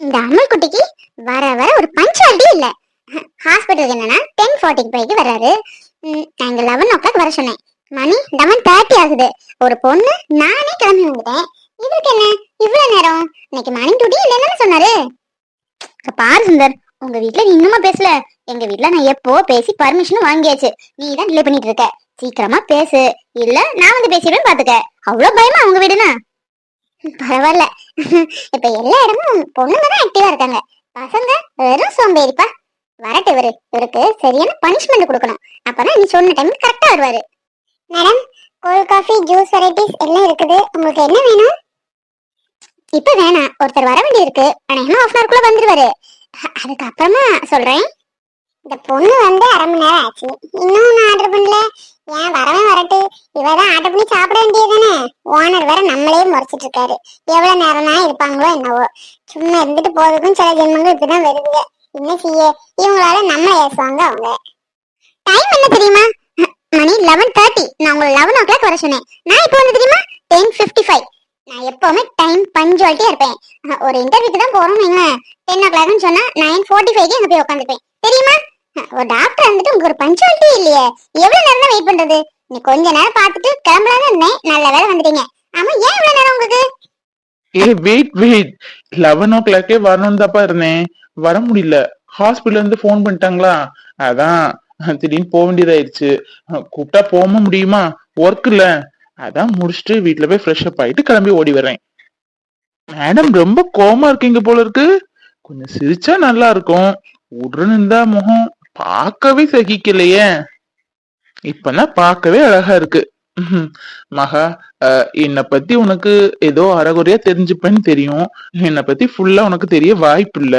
இந்த அமல் குட்டிக்கு வர வர ஒரு பஞ்சுவாலிட்டி இல்ல. ஹாஸ்பிட்டலுக்கு என்னன்னா டென் ஃபார்ட்டிக்கு போய்க்கு வர்றாரு. ம், லெவன் ஓ கிளாக் வர சொன்னேன். மணி லெவன் தேர்ட்டி ஆகுது. ஒரு பொண்ணு நானே கிளம்பி வந்துட்டேன். இவருக்கு என்ன? இவ்வளவு நேரம்? இன்னைக்கு மார்னிங் டூட்டி இல்லைன்னு சொன்னாரு. பாரு சுந்தர் உங்க வீட்டில் நீ இன்னுமா பேசல. எங்க வீட்டில் நான் எப்போ பேசி பர்மிஷன் வாங்கியாச்சு. நீ தான் டிலே பண்ணிட்டு இருக்க. சீக்கிரமா பேசு. இல்ல நான் வந்து பேசிடுவேன் பாத்துக்க. அவ்வளவு பயமா உங்க வீடுனா? பரவாயில்ல. இப்ப எல்லா இடமும் பொண்ணுங்க தான் ஆக்டிவா இருக்காங்க. பசங்க வெறும் சோம்பேறிப்பா. வரட்டு இவரு. இவருக்கு சரியான பனிஷ்மெண்ட் கொடுக்கணும். அப்பதான் நீ சொன்ன டைம் கரெக்டா வருவாரு. Madam cold coffee juice varieties எல்லாம் இருக்குது. உங்களுக்கு என்ன வேணும்? இப்ப வேணாம். ஒருத்தர் வர வேண்டி இருக்கு அநேகமா ஆஃப் குள்ள வந்துருவாரு. அதுக்கப்புறமா சொல்றேன். இந்த பொண்ணு வந்து அரை மணி நேரம் ஆச்சு. இன்னும் நான் ஆர்டர் பண்ணல. ஏன் வரவே வரட்டு. இவதான் ஆர்டர் பண்ணி சாப்பிட வேண்டியதுதானே? ஓனர் வேற நம்மளே முறைச்சிட்டு இருக்காரு. எவ்வளவு நேரம் தான் இருப்பாங்களோ என்னவோ. சும்மா இருந்துட்டு போறதுக்கும் சில ஜென்மங்கள் இப்படிதான் வருதுங்க என்ன செய்ய? இவங்களால நம்மள ஏசுவாங்க அவங்க. டைம் என்ன தெரியுமா? மணி லெவன் தேர்ட்டி நான் உங்களை லெவன் ஓ கிளாக் வர சொன்னேன். நான் இப்போ வந்து தெரியுமா? டென் ஃபிஃப்டி ஃபைவ் நான் எப்பவுமே டைம் பஞ்சுவாலிட்டியா இருப்பேன். ஒரு இன்டர்வியூக்கு தான் போறோம் நீங்க டென் ஓ கிளாக்னு சொன்னா நைன் ஃபோர்ட்டி ஃபைவ்க்கு அங்க போய் உட்காந்துப்பேன் தெரியுமா? ஒரு டாக்டர் வந்துட்டு உங்களுக்கு ஒரு பஞ்சுவாலிட்டி இல்லையே. எவ்வளவு நேரம் தான் வெயிட் பண்றது? நீ கொஞ்ச நேரம் பார்த்துட்டு கிளம்பலான்னு இருந்தேன். நல்ல வேலை வந்துட்டீங்க. ஆமா ஏன் இவ்வளவு நேரம் உங்களுக்கு? ஏ வெயிட் வெயிட் லெவன் ஓ கிளாக்கே வரணும் தாப்பா இருந்தேன். வர முடியல. ஹாஸ்பிட்டல்ல இருந்து ஃபோன் பண்ணிட்டாங்களா? அதான் திடீர்னு போக வேண்டியதாயிருச்சு கூப்பிட்டா போக முடியுமா? ஒர்க் இல்ல. அதான் முடிச்சுட்டு வீட்டுல போய் ஃப்ரெஷ் அப் ஆயிட்டு கிளம்பி ஓடி வரேன் மேடம் ரொம்ப கோமா இருக்கீங்க போல இருக்கு. கொஞ்சம் சிரிச்சா நல்லா இருக்கும். உடனே இருந்தா முகம். பார்க்கவே சகிக்கலையே. இப்பெல்லாம் பார்க்கவே அழகா இருக்கு. மகா அஹ், என்னை பத்தி உனக்கு ஏதோ அறகுறையா தெரிஞ்சுப்பேன்னு தெரியும். என்னை பத்தி ஃபுல்லா உனக்கு தெரிய வாய்ப்பு இல்ல.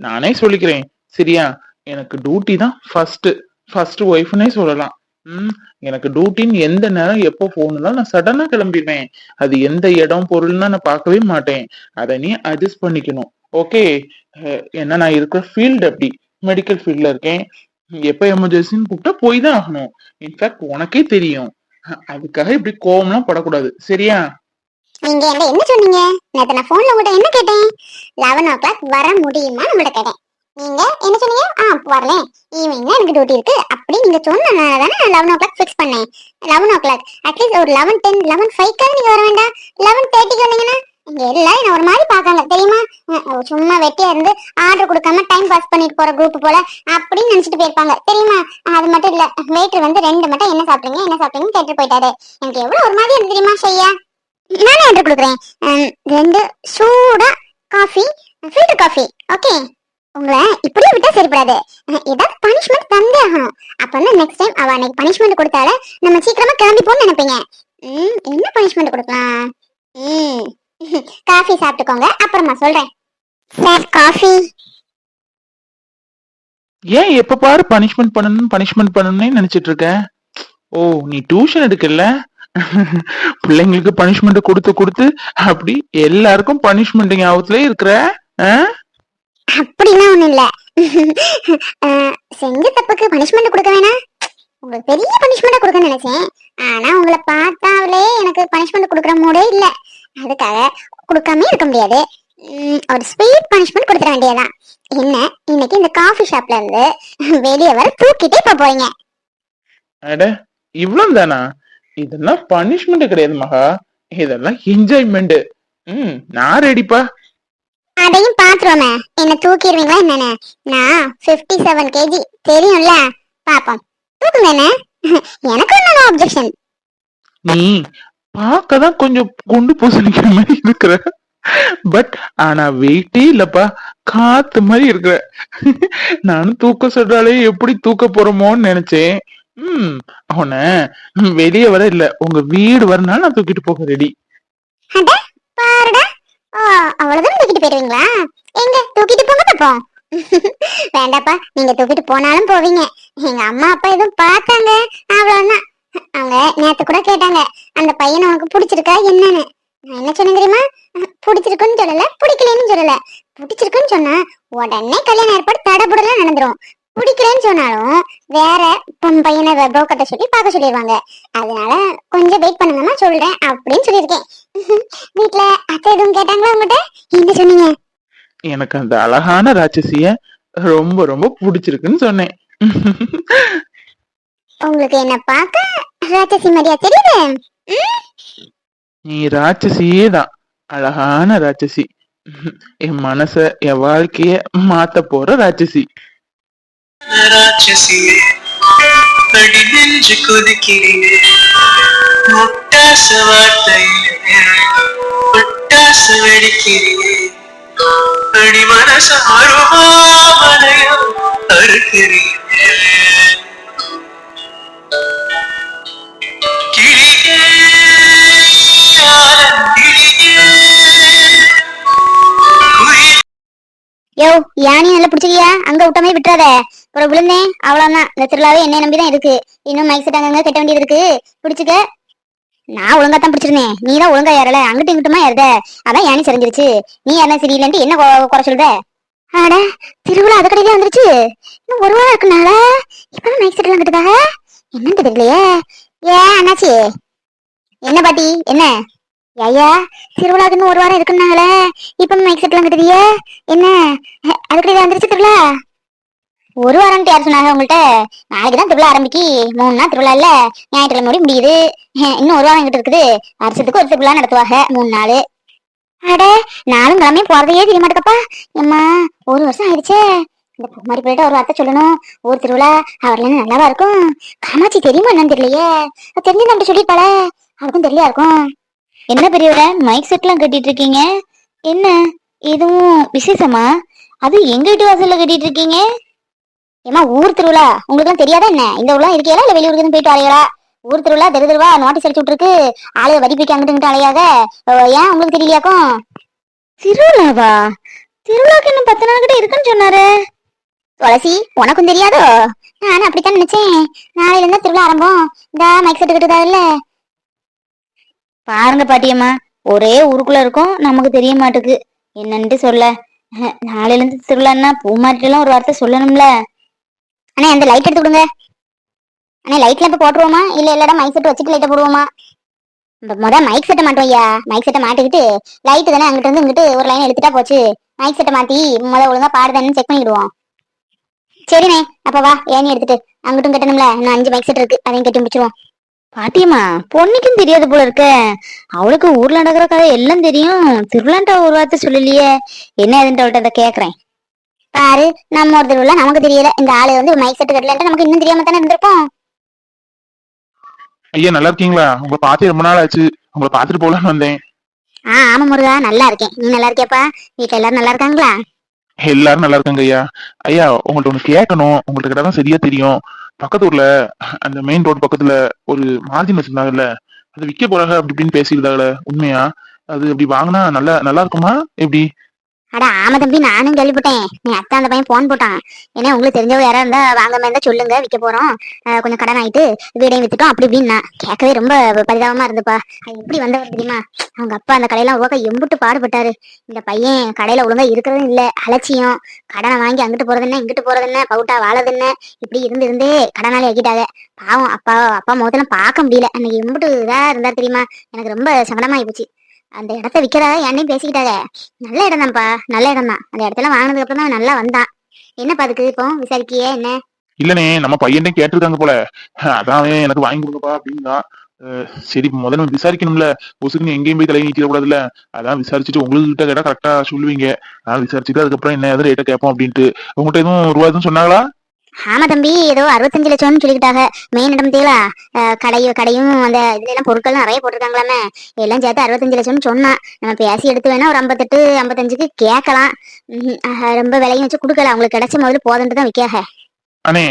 நானே சொல்லிக்கிறேன். சரியா? எனக்கு டியூட்டி தான் ஃபர்ஸ்ட் ஃபர்ஸ்ட் ஒய்ஃப்னே சொல்லலாம். ம் எனக்கு டியூட்டின்னு எந்த நேரம் எப்போ போகணும்னா நான் சடனா கிளம்பிடுவேன். அது எந்த இடம் பொருள்னா நான் பார்க்கவே மாட்டேன். அதை நீ அட்ஜஸ்ட் பண்ணிக்கணும். ஓகே ஏன்னா நான் இருக்கிற ஃபீல்டு அப்படி. மெடிக்கல் ஃபீல்ட்ல இருக்கேன். எப்போ எமர்ஜென்சின்னு கூப்பிட்டா போய் தான் ஆகணும். இன்ஃபேக்ட் உனக்கே தெரியும். அதுக்காக இப்படி கோவம்லாம் படக்கூடாது. சரியா? நீங்க என்கிட்ட என்ன சொன்னீங்க? நேத்து நான் போன்ல உங்கள்கிட்ட என்ன கேட்டேன்? லெவன் ஓ கிளாக் வர முடியுமா உங்கள்ட்ட கேட்டேன். நீங்க என்ன சொன்னீங்க? ஆ வரலேன் ஈவினிங்ல எனக்கு டியூட்டி இருக்கு. அப்படி நீங்க சொன்னனால தானே நான் லெவன் ஓ கிளாக் ஃபிக்ஸ் பண்ணேன். லெவன் ஓ கிளாக் அட்லீஸ்ட் ஒரு லெவன் டென் லெவன் ஃபைவ்க்காக நீங்க வர வேண்டாம். லெவன் தேர்ட்டிக்கு வந்தீங்கன்னா எல்லாரும் என்ன ஒரு மாதிரி பாக்காங்க தெரியுமா? சும்மா வெட்டியா இருந்து ஆர்டர் கொடுக்காம டைம் பாஸ் பண்ணிட்டு போற குரூப் போல அப்படின்னு நினைச்சிட்டு போயிருப்பாங்க. தெரியுமா? அது மட்டும் இல்ல வெயிட்டர் வந்து ரெண்டு மட்டும் என்ன சாப்பிடுங்க என்ன சாப்பிடுங்கன்னு கேட்டு போயிட்டாரு. எனக்கு எவ்வளவு ஒரு மாதிரி இருந்து தெரியுமா ஷையா நானே ஆர்டர் கொடுக்குறேன். ரெண்டு சூடா காஃபி ஃபில்டர் காஃபி ஓகே உங்களை இப்படியே விட்டா சரிப்படாது. ஏதாவது பனிஷ்மெண்ட் தந்தே ஆகணும். அப்பதான் நெக்ஸ்ட் டைம் அவ அன்னைக்கு பனிஷ்மெண்ட் கொடுத்தால நம்ம சீக்கிரமா கிளம்பி போன்னு நினைப்பீங்க. ம், என்ன பனிஷ்மெண்ட் கொடுக்கலாம்? ம். காஃபி சாப்பிட்டுக்கோங்க. அப்புறமா சொல்றேன். Sir coffee. ஏன் எப்ப பாரு பனிஷ்மெண்ட் பண்ணணும் பனிஷ்மெண்ட் பண்ணணும்னே நினைச்சிட்டு இருக்க ஓ நீ டியூஷன் எடுக்கல? பிள்ளைங்களுக்கு பனிஷ்மெண்ட் கொடுத்து கொடுத்து அப்படி எல்லாருக்கும் பனிஷ்மெண்ட் ஞாபகத்திலே இருக்கிற? அப்படிலாம் ஒண்ணும் இல்ல. செஞ்ச தப்புக்கு பனிஷ்மெண்ட் கொடுக்க வேணாம். உங்களுக்கு பெரிய பனிஷ்மெண்ட் கொடுக்க நினைச்சேன். ஆனா உங்களை பார்த்தாலே எனக்கு பனிஷ்மெண்ட் கொடுக்குற மூடே இல்ல. அதுக்காக கொடுக்காம இருக்க முடியாது. ஒரு ஸ்வீட் பனிஷ்மெண்ட் கொடுத்துட வேண்டியதுதான். என்ன இன்னைக்கு இந்த காஃபி ஷாப்ல இருந்து வெளியே வர தூக்கிட்டே இப்ப போறீங்க. அட இவ்வளவு தானா? இதெல்லாம் பனிஷ்மெண்ட் கிடையாது மகா. இதெல்லாம் என்ஜாய்மெண்ட் ம் நான் ரெடிப்பா அதையும் பாத்துருவோமே. என்ன தூக்கிடுவீங்களா என்னன்னு? நான் 57 செவன் கேஜி தெரியும்ல. பாப்போம். தூக்குங்க என்ன? எனக்கு ஒன்றும் அப்ஜெக்ஷன் நீ பார்க்கதான் கொஞ்சம் குண்டு பூசணிக்கிற மாதிரி இருக்கிற. பட் ஆனா வெயிட்டே இல்லப்பா. காத்து மாதிரி இருக்கிற. நானும் தூக்க சொல்றாலே எப்படி தூக்க போறோமோன்னு நினைச்சேன். ம் அவன வெளியே வர இல்ல. உங்க வீடு வரனால நான் தூக்கிட்டு போக ரெடி அவ்வளவுதான் தூக்கிட்டு போயிடுவீங்களா? எங்க தூக்கிட்டு போங்க பாப்போம் வேண்டாப்பா நீங்க தூக்கிட்டு போனாலும் போவீங்க. எங்க அம்மா அப்பா எதுவும் பார்த்தாங்க. அவ்வளவுதான். அவங்க நேத்து கூட கேட்டாங்க அந்த பையன் உனக்கு பிடிச்சிருக்கா என்னன்னு? நான் என்ன சொன்னேன் தெரியுமா? பிடிச்சிருக்குன்னு சொல்லல பிடிக்கலன்னு சொல்லல. பிடிச்சிருக்குன்னு சொன்னா உடனே கல்யாணம் ஏற்பாடு தடபுடலாம் நடந்துரும். பிடிக்கலன்னு சொன்னாலும் வேற பொன் பையனை புரோக்கர்ட்ட சொல்லி பார்க்க சொல்லிடுவாங்க அதனால கொஞ்சம் வெயிட் பண்ணுங்கம்மா சொல்றேன் அப்படின்னு சொல்லியிருக்கேன். வீட்ல அத்தை எதுவும் கேட்டாங்களா உங்ககிட்ட? என்ன சொன்னீங்க? எனக்கு அந்த அழகான ராட்சசிய ரொம்ப ரொம்ப பிடிச்சிருக்குன்னு சொன்னேன். உங்களுக்கு என்ன பார்க்க ராட்சசி மாதிரியா தெரியுது? நீ ராட்சசியே தான் அழகான ராட்சசி. என் மனச என் வாழ்க்கைய மாத்த போற ராட்சசி. அடி மனச அருமாமலையா அறுக்கிறீங்க. யோ யானி நல்லா பிடிச்சிக்கியா அங்க விட்டமே விட்டுறாத. அப்புறம் விழுந்தேன் அவ்வளவுதான். இந்த திருவிழாவே என்னை நம்பிதான் இருக்கு. இன்னும் மைக் செட் அங்கங்க கட்ட வேண்டியது இருக்கு. பிடிச்சிக்க. நான் ஒழுங்கா தான் பிடிச்சிருந்தேன். நீ தான் ஒழுங்கா ஏறல. அங்கிட்டு இங்கிட்டுமா ஏறத? அதான் யானி சரிஞ்சிருச்சு. நீ யாரா சரியில்லைன்ட்டு என்ன குறை சொல்ற? ஆட திருவிழா அது கடையிலே வந்துருச்சு. இன்னும் ஒரு வாரம் இருக்குனால? இப்பதான் மைக் செட் எல்லாம் கட்டுதாக என்னன்னு தெரியலையே. ஏ அண்ணாச்சி? என்ன பாட்டி? என்ன? ஐயா திருவிழாக்கு இன்னும் ஒரு வாரம் இருக்குன்னாங்களே இப்ப மைக் செட்லாம் எல்லாம் என்ன? அதுக்கு வந்துருச்சு திருவிழா? ஒரு வாரம்ட்டு யார் சொன்னாங்க உங்கள்ட்ட நாளைக்கு தான் திருவிழா ஆரம்பிக்கி. மூணு நாள் திருவிழா இல்ல. ஞாயிற்றுக்கிழமை முடி முடியுது. இன்னும் ஒரு வாரம் எங்கிட்ட இருக்குது. வருஷத்துக்கு ஒரு திருவிழா நடத்துவாங்க. மூணு நாள். அட நாளும் கிழமையும் போறதையே தெரிய மாட்டேக்கப்பா எம்மா ஒரு வருஷம் ஆயிடுச்சே. இந்த பூமாரி போயிட்டு ஒரு வார்த்தை சொல்லணும். ஊர் திருவிழா அவர்ல நல்லாவா இருக்கும்? காமாட்சி தெரியுமா என்னன்னு தெரியலையே. தெரிஞ்சு நம்ம சொல்லிருப்பாளே அவருக்கும் தெரியலையா இருக்கும்? என்ன பெரியவர மைக் செட்லாம் கட்டிட்டு இருக்கீங்க என்ன? எதுவும் விசேஷமா? அது எங்க வீட்டு வாசல்ல கட்டிட்டு இருக்கீங்க ஏமா ஊர் திருவிழா? உங்களுக்கு தெரியாதா என்ன? இந்த ஊர்லாம் இருக்கீங்களா? இல்ல வெளியூருக்கு எதுவும் போயிட்டு வரீங்களா? ஊர் திருவிழா தெரு தெருவா நோட்டீஸ் அடிச்சு விட்டுருக்கு. ஆளு வரி பிடிக்க அங்கிட்டு இங்கிட்டு அலையாத. ஏன் உங்களுக்கு தெரியலையாக்கும்? திருவிழாவா? திருவிழாக்கு இன்னும் பத்து நாள் கிட்ட இருக்குன்னு சொன்னாரு. துளசி உனக்கும் தெரியாதோ? நானும் அப்படித்தான் நினைச்சேன். நாளையில இருந்தா திருவிழா ஆரம்பம். இந்த மைக் செட்டு கிட்டதா இல்ல? பாருங்க பாட்டியம்மா. ஒரே ஊருக்குள்ள இருக்கும் நமக்கு தெரிய மாட்டுக்கு. என்னன்ட்டு சொல்ல. நாளையிலேருந்து நாளையில இருந்து திருவிழான்னா பூமாரிட்டெல்லாம் ஒரு வார்த்தை சொல்லணும்ல. அண்ணா அந்த லைட் எடுத்து விடுங்க அண்ணா லைட்ல இப்ப போட்டுருவோமா? இல்ல இல்லடா மைக் செட் வச்சுட்டு லைட்டை போடுவோமா? இந்த முத மைக் செட்டை மாட்டோம் ஐயா. மைக் செட்டை மாட்டிக்கிட்டு லைட் தானே அங்கிட்டு இருந்து இங்கிட்டு ஒரு லைன் எடுத்துட்டா போச்சு. மைக் செட்டை மாத்தி முத ஒழுங்கா பாடுதானு செக் பண்ணிடுவோம். சரிண்ணே அப்ப வா ஏன்னு எடுத்துட்டு அங்கிட்டும் கட்டணும்ல. இன்னும் அஞ்சு மைக் செட் இருக்கு அதையும் கட்டி முடிச்சிருவோம். பாட்டியம்மா பொண்ணுக்கும் தெரியாது போல இருக்க. அவளுக்கு ஊர்ல நடக்கிற கதை எல்லாம் தெரியும். திருவிழான்ட்ட ஒரு வார்த்தை சொல்லலையே. என்ன ஏதுன்ட்டு அவள்கிட்ட அதை கேக்குறேன். பாரு நம்ம ஒரு திருவிழா நமக்கு தெரியல. இந்த ஆளு வந்து மைக் செட் கட்டலன்ட்டு நமக்கு இன்னும் தெரியாம தானே இருந்திருப்போம் ஐயா நல்லா இருக்கீங்களா? உங்களை பார்த்து ரொம்ப நாள் ஆச்சு. உங்களை பார்த்துட்டு போலான்னு வந்தேன். ஆ ஆமா முருகா நல்லா இருக்கேன். நீ நல்லா இருக்கியாப்பா? வீட்டுல எல்லாரும் நல்லா இருக்காங்களா? எல்லாரும் நல்லா இருக்காங்க ஐயா. ஐயா உங்கள்ட்ட ஒண்ணு கேட்கணும். உங்களுக்கு இடம் சரியா தெரியும். பக்கத்து ஊர்ல அந்த மெயின் ரோடு பக்கத்துல ஒரு மார்ஜின் வச்சிருந்தாங்கல்ல அது விற்க போறாங்க அப்படி இப்படின்னு பேசியிருந்தாங்கல்ல உண்மையா? அது அப்படி வாங்கினா நல்லா நல்லா இருக்குமா? எப்படி? அட ஆமா தம்பி நானும் கேள்விப்பட்டேன். நீ அத்தை அந்த பையன் போன் போட்டான். ஏன்னா உங்களுக்கு தெரிஞ்சவங்க யாராவது இருந்தா வாங்காம இருந்தா சொல்லுங்க விற்க போறோம். கொஞ்சம் கடன் ஆயிட்டு வீடையும் வித்துட்டோம் அப்படி இப்படின்னா. கேட்கவே ரொம்ப பரிதாபமா இருந்துப்பா. அது எப்படி வந்தவர் தெரியுமா? அவங்க அப்பா அந்த கடையெல்லாம் உருவாக்க எம்புட்டு பாடுபட்டாரு. இந்த பையன் கடையில ஒழுங்கா இருக்கிறதும் இல்ல அலட்சியம். கடனை வாங்கி அங்கிட்டு போறது என்ன இங்கிட்டு போறது என்ன பவுட்டா வாழது என்ன இப்படி இருந்து இருந்தே கடனாளி ஆக்கிட்டாங்க. பாவம் அப்பா அப்பா முகத்தெல்லாம் பார்க்க முடியல. அன்னைக்கு எம்புட்டு இதா இருந்தா தெரியுமா? எனக்கு ரொம்ப சங்கடமா ஆயிப்போச்சு அந்த இடத்த விக்கிறதா என்னையும் பேசிக்கிட்டாங்க நல்ல இடம் தான்ப்பா நல்ல இடம் தான் அந்த இடத்துல வாங்கினதுக்கு அப்புறம் தான் நல்லா வந்தான். என்னப்பா அதுக்கு இப்போ? விசாரிக்கியே என்ன? இல்லனே நம்ம பையன்டே கேட்டிருக்காங்க போல. அதான் எனக்கு வாங்கி கொடுங்கப்பா அப்படின்னா. அஹ் சரி முதல்ல விசாரிக்கணும்ல. ஒசுக்குன்னு எங்கேயும் போய் தலையை நீட்டிட கூடாதுல்ல. அதான் விசாரிச்சுட்டு உங்களுக்கு கிட்ட கேட்டா கரெக்டா சொல்லுவீங்க. அதான் விசாரிச்சுட்டு அதுக்கப்புறம் என்ன ஏதாவது ரேட்டை கேட்போம் அப்படின்ட்டு. உங்கள்கிட்ட எதுவும் ரூபா எதுவும் சொன்னாங்களா? ஆமா தம்பி ஏதோ அறுபத்தஞ்சு லட்சம்னு சொல்லிக்கிட்டாங்க. மெயின் இடம் தீலா கடையும் கடையும் அந்த இதுல எல்லாம் பொருட்கள் நிறைய போட்டிருக்காங்களாமே. எல்லாம் சேர்த்து அறுபத்தஞ்சு லட்சம்னு சொன்னான். நம்ம பேசி எடுத்து வேணா ஒரு ஐம்பத்தெட்டு ஐம்பத்தஞ்சுக்கு கேட்கலாம். ஆஹ் ரொம்ப விலையும் வச்சு கொடுக்கல. அவங்களுக்கு கிடைச்ச முதல்ல போதுன்ட்டு தான் விற்காக அண்ணே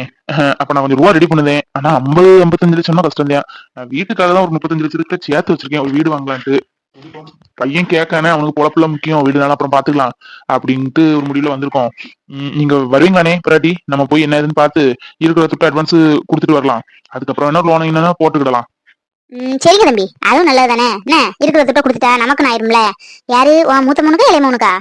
அப்ப நான் கொஞ்சம் ரூபா ரெடி பண்ணுதேன் ஆனா ஐம்பது ஐம்பத்தஞ்சு லட்சம்னா கஷ்டம் இல்லையா நான் வீட்டுக்காக தான் ஒரு முப்பத்தஞ்சு லட்சத்துக்கு சேர்த்து வச்சிருக்கேன். ஒரு வீடு வாங்கலான்ட்டு. பையன் கேட்கானே அவனுக்கு பொழப்புல முக்கியம் வீடுனால அப்புறம் பாத்துக்கலாம் அப்படின்ட்டு ஒரு முடிவுல வந்திருக்கோம். நீங்க வருவீங்களானே பிராட்டி? நம்ம போய் என்ன ஏதுன்னு பார்த்து இருக்கிற துட்டு அட்வான்ஸ் கொடுத்துட்டு வரலாம். அதுக்கப்புறம் என்ன லோன் என்னன்னா போட்டுக்கிடலாம். சரிங்க தம்பி. அதுவும் நல்லது தானே என்ன? இருக்கிற துட்டை கொடுத்துட்டா நமக்கு ஆயிரும்ல? யாரு? உன் மூத்த மனுக்கா இளைய மனுக்கா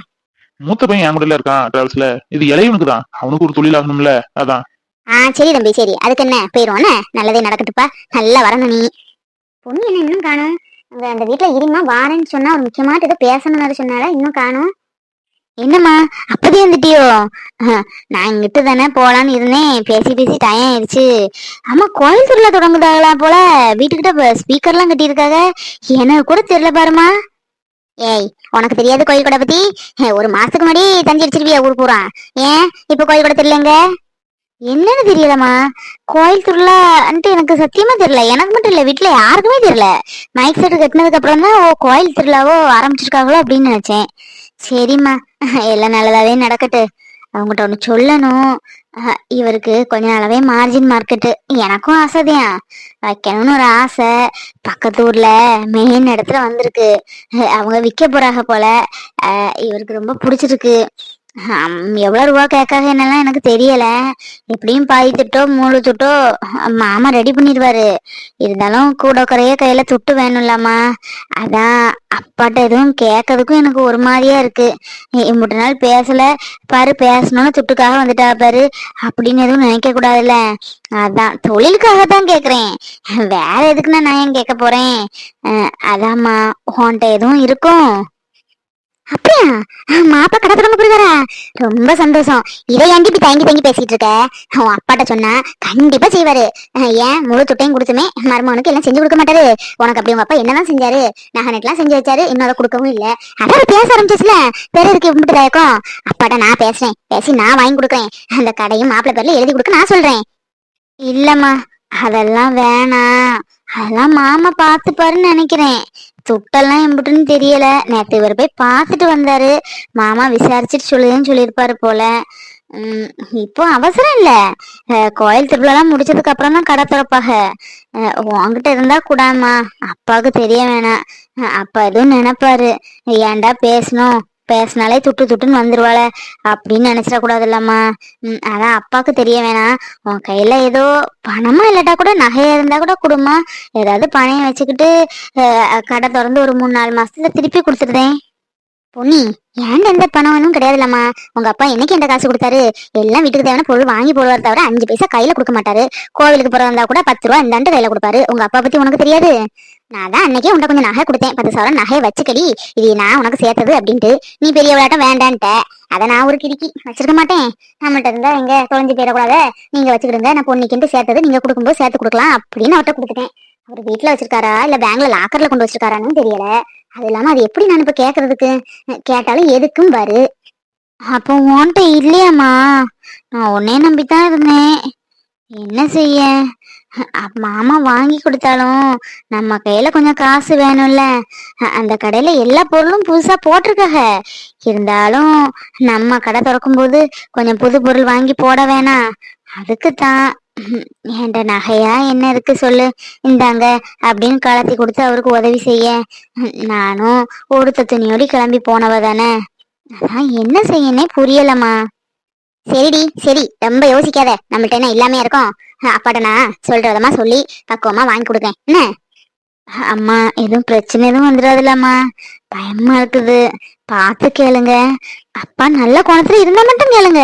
மூத்த பையன் என் கூட இருக்கான் டிராவல்ஸ்ல இது இளையவனுக்கு தான். அவனுக்கு ஒரு தொழில் ஆகணும்ல அதான். ஆ சரி தம்பி சரி. அதுக்கு என்ன? என்ன? நல்லதே நடக்கட்டுப்பா நல்லா வரணும் நீ. பொண்ணு என்ன இன்னும் காணும்? அந்த அந்த வீட்டுல இருமா வாரேன்னு சொன்னா ஒரு முக்கியமான ஏதோ பேசணும்னு சொன்னால இன்னும் காணும். என்னம்மா அப்படியே வந்துட்டியோ நான் இங்கிட்டு தானே போலான்னு இருந்தேன். பேசி பேசி டயம் ஆயிடுச்சு. ஆமா கோயில் திருவிழா தொடங்குதாங்களா போல? வீட்டுக்கிட்ட ஸ்பீக்கர்லாம் கட்டியிருக்காங்க. எனக்கு கூட தெரியல பாருமா ஏய் உனக்கு தெரியாது கோயில் கொடை பத்தி? ஒரு மாசத்துக்கு முன்னாடி தஞ்சி அடிச்சிருவியா ஊர் பூரா? ஏன் இப்ப கோயில் கொடை தெரியலங்க? என்னன்னு தெரியலம்மா கோயில் திருவிழான்ட்டு எனக்கு சத்தியமா தெரியல. எனக்கு மட்டும் இல்ல வீட்டுல யாருக்குமே தெரியல. மைக் செட் கட்டினதுக்கு அப்புறம் தான் ஓ கோயில் திருவிழாவோ ஆரம்பிச்சிருக்காங்களோ அப்படின்னு நினைச்சேன். சரிம்மா எல்லாம் நல்லதாவே நடக்கட்டு. அவங்ககிட்ட ஒன்று சொல்லணும். இவருக்கு கொஞ்ச நாளாவே மார்ஜின் மார்க்கெட்டு எனக்கும் ஆசைதான். வைக்கணும்னு ஒரு ஆசை. பக்கத்து ஊர்ல மெயின் இடத்துல வந்திருக்கு. அவங்க விற்க போறாங்க போல. இவருக்கு ரொம்ப பிடிச்சிருக்கு. எவ்வளோ எவ்வளவு ரூபா கேட்காக என்னெல்லாம் எனக்கு தெரியல. எப்படியும் பாதி திட்டோ மூணு துட்டோ மாமா ரெடி பண்ணிடுவாரு. இருந்தாலும் கூட குறைய கையில துட்டு வேணும்லாமா அதான் அப்பாட்ட எதுவும் கேட்கறதுக்கும் எனக்கு ஒரு மாதிரியா இருக்கு. இம்புட்டு நாள் பேசல. பாரு பேசணும்னு துட்டுக்காக வந்துட்டா பாரு. அப்படின்னு எதுவும் நினைக்க கூடாதுல்ல. அதான் தொழிலுக்காக தான் கேக்குறேன் வேற எதுக்குன்னா நான் ஏன் கேட்க போறேன்? அதாம்மா உன்கிட்ட எதுவும் இருக்கும் அப்படியா? மாப்பா கடை தொடங்க போறாரா ரொம்ப சந்தோஷம். இதை ஏன்டி இப்படி தயங்கி தயங்கி பேசிட்டு இருக்க? உன் அப்பாட்ட சொன்னா கண்டிப்பா செய்வாரு. ஏன் முழு துட்டையும் கொடுத்துமே மருமகனுக்கு எல்லாம் செஞ்சு கொடுக்க மாட்டாரு. உனக்கு அப்படி உங்க அப்பா என்னதான் செஞ்சாரு? நகை செஞ்சு வச்சாரு. இன்னும் அதை கொடுக்கவும் இல்ல. அதான் பேச ஆரம்பிச்சிச்சுல. பேர இருக்கு இப்படி தயக்கம் அப்பாட்ட நான் பேசுறேன். பேசி நான் வாங்கி கொடுக்குறேன். அந்த கடையும் மாப்பிள்ள பேர்ல எழுதி கொடுக்க நான் சொல்றேன். இல்லம்மா அதெல்லாம் வேணாம். அதெல்லாம் மாமா பாத்துப்பாருன்னு நினைக்கிறேன். துட்டெல்லாம் எம்பிட்டுன்னு தெரியல. நேத்து இவர் போய் பார்த்துட்டு வந்தாரு. மாமா விசாரிச்சுட்டு சொல்லுதுன்னு சொல்லியிருப்பாரு போல. உம் இப்போ அவசரம் இல்ல. கோயில் திருவிழாலாம் முடிச்சதுக்கு அப்புறம் தான் கடை திறப்பாக உங்ககிட்ட உன்கிட்ட இருந்தா கூடாமா அப்பாவுக்கு தெரிய வேணாம். அப்பா எதுவும் நினைப்பாரு. ஏன்டா பேசணும்? பேசினாலே துட்டு துட்டுன்னு வந்துருவாள அப்படின்னு நினைச்சிட கூடாதுல்லம்மா. உம் அதான் அப்பாவுக்கு தெரிய வேணாம். உன் கையில ஏதோ பணமா இல்லாட்டா கூட நகையா இருந்தா கூட கொடுமா ஏதாவது பணையம் வச்சுக்கிட்டு கடை திறந்து ஒரு மூணு நாலு மாசத்துல திருப்பி கொடுத்துருதேன். பொன்னி ஏன்டா எந்த பணம் ஒன்றும் கிடையாதுல்லம்மா? உங்க அப்பா என்னைக்கு எந்த காசு கொடுத்தாரு? எல்லாம் வீட்டுக்கு தேவையான பொருள் வாங்கி போடுவார் தவிர அஞ்சு பைசா கையில கொடுக்க மாட்டாரு. கோவிலுக்கு போறதா இருந்தா கூட பத்து ரூபா இந்தாண்டு கையில கொடுப்பாரு. உங்க அப்பா பத்தி உனக்கு தெரியாது? நான் தான் அன்னைக்கே உன்ட்ட கொஞ்சம் நகை கொடுத்தேன். பத்து சவரம் நகையை வச்சுக்கடி. இது நான் உனக்கு சேர்த்தது அப்படின்ட்டு. நீ பெரிய விளையாட்டம் வேண்டான்ட்ட. அதை நான் ஒரு கிறுக்கி வச்சிருக்க மாட்டேன். நம்மள்ட்ட இருந்தா எங்க தொலைஞ்சு போயிடக்கூடாது. நீங்க வச்சுக்கிடுங்க. நான் பொண்ணுக்கிட்டு சேர்த்தது நீங்க கொடுக்கும்போது சேர்த்து கொடுக்கலாம் அப்படின்னு அவட்ட கொடுத்துட்டேன். அவர் வீட்டுல வச்சிருக்காரா? இல்ல பேங்க்ல லாக்கர்ல கொண்டு வச்சிருக்காரான்னு தெரியல. அது இல்லாம அது எப்படி நான் இப்ப கேக்குறதுக்கு? கேட்டாலும் எதுக்கும் பாரு அப்போ உன்கிட்ட இல்லையாம்மா? நான் உன்னே நம்பித்தான் இருந்தேன். என்ன செய்ய? மாமா வாங்கி கொடுத்தாலும் நம்ம கையில கொஞ்சம் காசு வேணும்ல. அந்த கடையில எல்லா பொருளும் புதுசா போட்டிருக்காக. இருந்தாலும் நம்ம கடை திறக்கும் போது கொஞ்சம் புது பொருள் வாங்கி போட வேணாம். அதுக்கு தான் என்கிட்ட நகையா என்ன இருக்கு சொல்லு. இந்தாங்க அப்படின்னு கலத்தி கொடுத்து அவருக்கு உதவி செய்ய. நானும் ஒருத்த துணியோடி கிளம்பி போனவ தானே. அதான் என்ன செய்யனே புரியலம்மா. சரிடி சரி ரொம்ப யோசிக்காத. நம்மள்ட்ட என்ன இல்லாம இருக்கும்? அப்பாட்ட நான் சொல்றதமா சொல்லி பக்குவமா வாங்கி கொடுக்கேன். என்ன? அம்மா எதுவும் பிரச்சனை எதுவும் வந்துடாதுல்லம்மா. பயமா இருக்குது. பார்த்து கேளுங்க. அப்பா நல்ல குணத்துல இருந்தா மட்டும் கேளுங்க.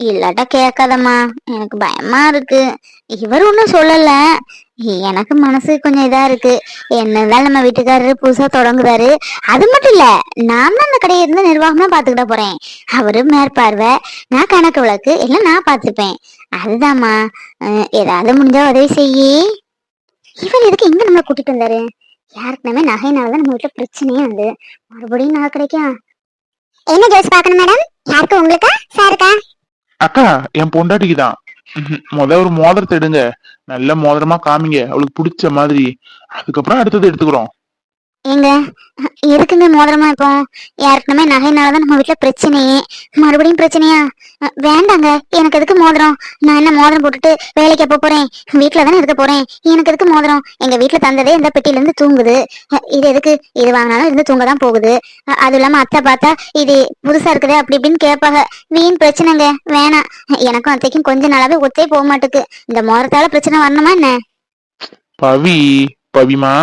இல்லாட்டா கேட்காதம்மா. எனக்கு பயமா இருக்கு. இவர் ஒன்றும் சொல்லல. எனக்கு மனசு கொஞ்சம் இதா இருக்கு. என்னதான் நம்ம வீட்டுக்காரரு புதுசா தொடங்குறாரு. அது மட்டும் இல்ல நான் தான் அந்த கடையை இருந்து நிர்வாகமா பாத்துக்கிட போறேன். அவரு மேற்பார்வை நான் கணக்கு விளக்கு எல்லாம் நான் பார்த்துப்பேன் அதுதாம்மா. ஏதாவது முடிஞ்சா உதவி செய்யி. இவர் எதுக்கு எங்க நம்மளை கூட்டிட்டு வந்தாரு? யாருக்குமே நகைனாலதான் நம்ம வீட்டுல பிரச்சனையே வந்து. மறுபடியும் நகை கிடைக்கும் என்ன ஜோஸ் பார்க்கணும் மேடம்? யாருக்கு? உங்களுக்கா? சாருக்கா? அக்கா என் பொண்டாட்டிக்கு தான் முத ஒரு மோதிரத்தை எடுங்க. நல்ல மோதிரமா காமிங்க. அவளுக்கு பிடிச்ச மாதிரி. அதுக்கப்புறம் அடுத்தது எடுத்துக்கிறோம். ஏங்க எதுக்குங்க மோதிரமா இப்போ? யாருக்குமே நகைனாலதான் நம்ம வீட்டுல பிரச்சனையே. மறுபடியும் பிரச்சனையா? வேண்டாங்க எனக்கு எதுக்கு மோதிரம்? நான் என்ன மோதிரம் போட்டுட்டு வேலைக்கு எப்ப போறேன்? வீட்டுல தானே இருக்க போறேன். எனக்கு எதுக்கு மோதிரம்? எங்க வீட்டுல தந்ததே இந்த பெட்டில இருந்து தூங்குது இது எதுக்கு? இது வாங்கினாலும் இருந்து தூங்க தான் போகுது. அஹ் அது இல்லாம அத்தை பார்த்தா இது புதுசா இருக்குதே அப்படி இப்படின்னு கேட்பாங்க. வீண் பிரச்சனைங்க வேணாம். எனக்கும் அத்தைக்கும் கொஞ்ச நாளாவே ஒத்தே போக மாட்டுக்கு. இந்த மோதிரத்தால பிரச்சனை வரணுமா என்ன? பவி பவிமா?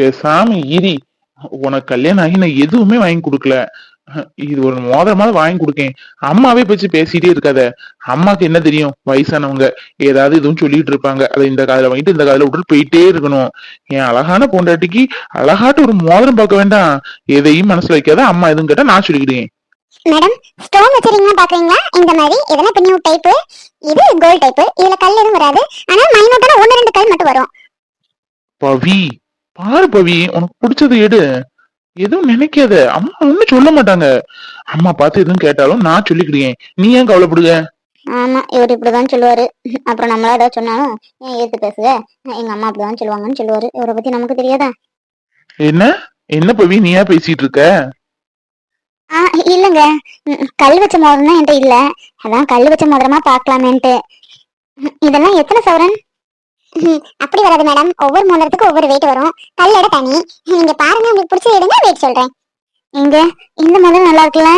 பேசாம இரி. உனக்கு கல்யாணம் ஆகி நான் எதுவுமே வாங்கி கொடுக்கல. இது ஒரு மோதிரமாவது வாங்கி கொடுக்கேன். அம்மாவே பச்சு பேசிட்டே இருக்காத. அம்மாக்கு என்ன தெரியும்? வயசானவங்க ஏதாவது எதுவும் சொல்லிட்டு இருப்பாங்க. அதை இந்த காதுல வாங்கிட்டு இந்த காதுல விட்டுட்டு போயிட்டே இருக்கணும். என் அழகான பொண்டாட்டிக்கு அழகாட்டு ஒரு மோதிரம் பார்க்க வேண்டாம். எதையும் மனசுல வைக்காத. அம்மா எதுவும் கேட்டா நான் சொல்லிக்கிடுவேன். மேடம் ஸ்டோன் வச்சிருக்கீங்களா பாக்குறீங்களா இந்த மாதிரி இதெல்லாம் இப்போ நியூ டைப்பு இது கோல்ட் டைப்பு இதுல கல் எதுவும் வராது. ஆனா மைனூட்டான ஒன்று ரெண்டு கல் மட்டும் வரும். பவி. பாரு பவி உனக்கு பிடிச்சது எடு. எதுவும் நினைக்காத. அம்மா ஒண்ணும் சொல்ல மாட்டாங்க. அம்மா பார்த்து எதுவும் கேட்டாலும் நான் சொல்லிக்கிடுவேன். நீ ஏன் கவலைப்படுங்க ஆமா இவர் இப்படிதான் சொல்லுவாரு. அப்புறம் நம்மளா ஏதாவது சொன்னாலும் ஏன் ஏத்து பேசுக எங்க அம்மா அப்படிதான் சொல்லுவாங்கன்னு சொல்லுவாரு. இவரை பத்தி நமக்கு தெரியாதா? என்ன? என்ன பவி நீயா பேசிட்டு இருக்க? இல்லங்க. கல் வச்ச மோதிரம் என்கிட்ட இல்ல. அதான் கல் வச்ச மோதிரமா பாக்கலாமேன்ட்டு இதெல்லாம் எத்தனை சவரன்? அப்படி வராது மேடம் ஒவ்வொரு மோதிரத்துக்கும் ஒவ்வொரு வெயிட் வரும். கல்லோட தனி நீங்க பாருங்க உங்களுக்கு பிடிச்சது எடுங்க வெயிட் சொல்றேன். எங்க? இந்த மோதிரம் நல்லா இருக்குல்ல?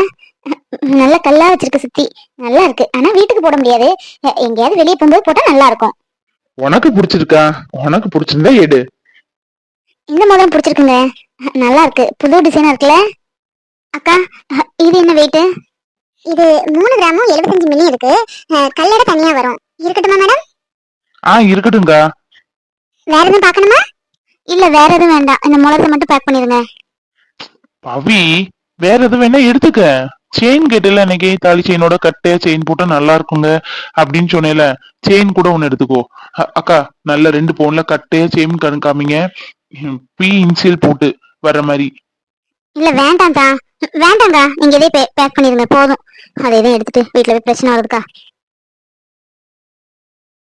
நல்ல கல்லா வச்சிருக்கு சுத்தி. நல்லா இருக்கு. ஆனா வீட்டுக்கு போட முடியாது. எங்கேயாவது வெளியே போகும்போது போட்டா நல்லா இருக்கும். உனக்கு பிடிச்சிருக்கா? உனக்கு பிடிச்சிருந்தா எடு. இந்த மோதிரம் பிடிச்சிருக்குங்க. நல்லா இருக்கு. புது டிசைனா இருக்குல்ல? அக்கா இது என்ன வெயிட் இது மூணு கிராமும் எழுபத்தஞ்சு மில்லி இருக்கு. கல்லோட தனியா வரும். இருக்கட்டுமா ஆ இருக்கட்டும்க்கா. வேற எதுவும் பார்க்கணுமா? இல்ல வேற எதுவும் வேண்டாம். இந்த மோதிரத்தை மட்டும் பேக் பண்ணிருங்க. பவி வேற எதுவும் வேணா எடுத்துக்க. செயின் கேட்டல இன்னைக்கு தாலி செயினோட கட்டு செயின் போட்டா நல்லா இருக்குங்க அப்படின்னு சொன்னேல செயின் கூட ஒண்ணு எடுத்துக்கோ. அக்கா நல்ல ரெண்டு பவுன்ல கட்டு செயின் கணக்கு காமிங்க. ம், பி இன்சியல் போட்டு வர்ற மாதிரி. இல்ல வேண்டாம் தான் வேண்டாங்க நீங்க இதே பேக் பண்ணிருங்க. போதும். அதை எடுத்துட்டு வீட்டுல போய் பிரச்சனை வருதுக்கா.